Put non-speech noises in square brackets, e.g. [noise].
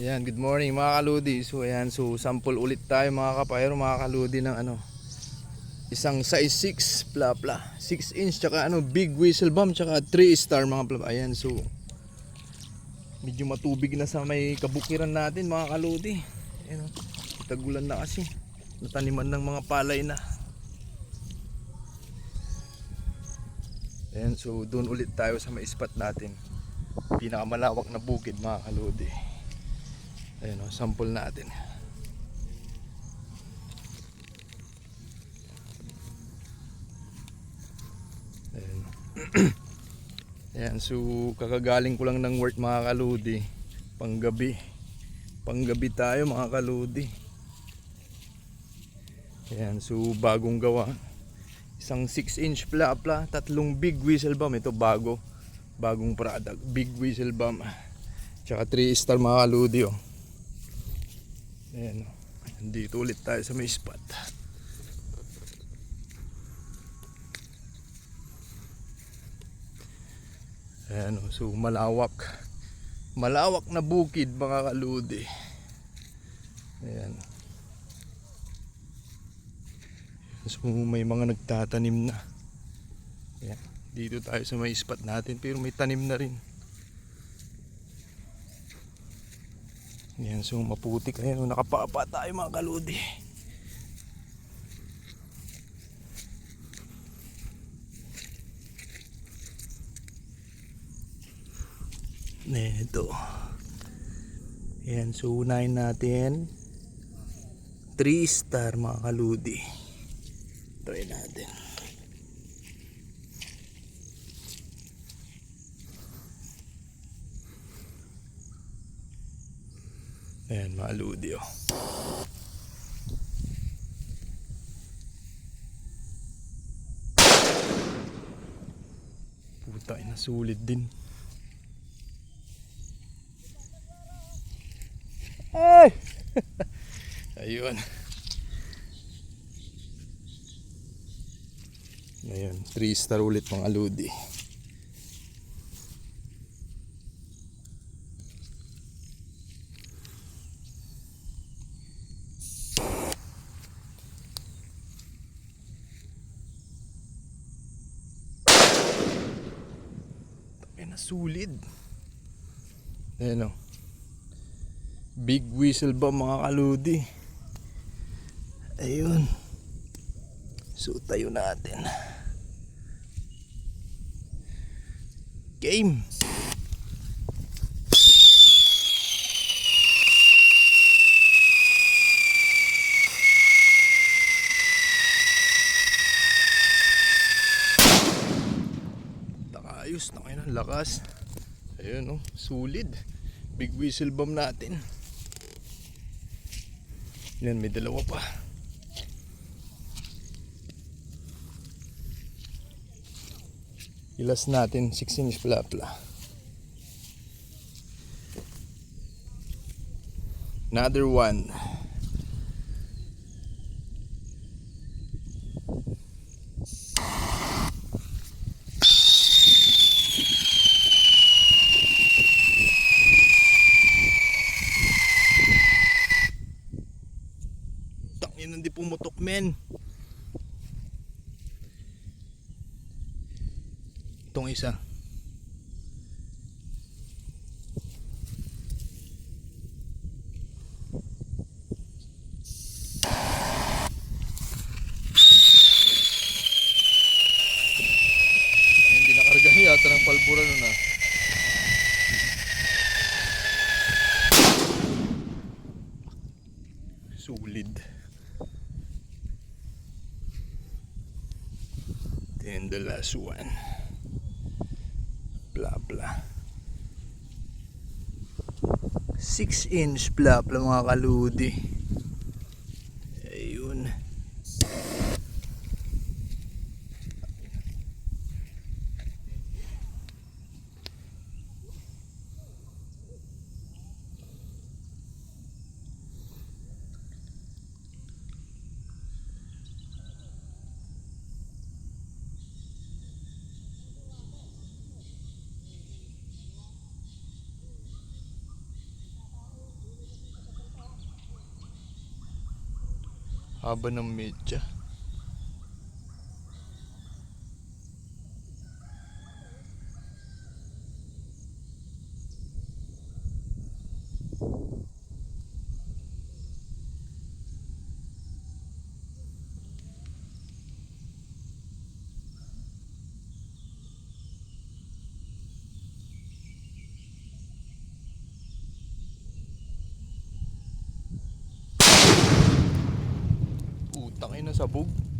Yan, good morning mga kaludi. So ayan, so sample ulit tayo mga kapayro, mga kaludi ng ano. Isang size 6 pla pla. 6 inch tsaka ano, big whistle bomb tsaka 3 star mga pla. Ayan, so medyo matubig na sa may kabukiran natin mga kaludi. Ayan, oh. tagulan na kasi. Nataniman ng mga palay na. Ayan, so doon ulit tayo sa may spot natin. Pinakamalawak na bukid mga kaludi. Ayan o, sample natin. Ayan. [clears throat] Ayan, so kakagaling ko lang ng work mga kaludi. Panggabi. Panggabi tayo mga kaludi. Ayan, so bagong gawa. Isang 6 inch pla-pla, tatlong big whistle bomb. Ito bago. Bagong product. Big whistle bomb. Tsaka 3 star mga kaludi oh. Ayan o. Dito ulit tayo sa may spot. Ayan o. So malawak. Malawak na bukid mga kaludi. Ayan. So may mga nagtatanim na. Ayan. Dito tayo sa may spot natin pero may tanim na rin. Yan, so maputik. Ayan, nakapapa tayo mga kaludi. Neto. Yan, so unahin natin. 3 star mga kaludi. Try natin. Ayan, mga ludi oh. Puta, ina sulit din. Ay! [laughs] Ayun. Ayun, 3 star ulit mga ludi. Na sulid. Ayan o. Big whistle ba mga kaludi? Ayun. So tayo natin. Game. Ayos na kayo ng lakas. Ayun oh, sulit. Big whistle bomb natin. Yan, may dalawa pa. Ilas natin 6 inch pla-pla. Another one. Itong isa. Ay, Hindi nakarga yata ng palbura nun ah. Sulid. Then the last one. Blah blah. 6 inch blah blah mga kaludi. Haba ng media. Putang ina sabog.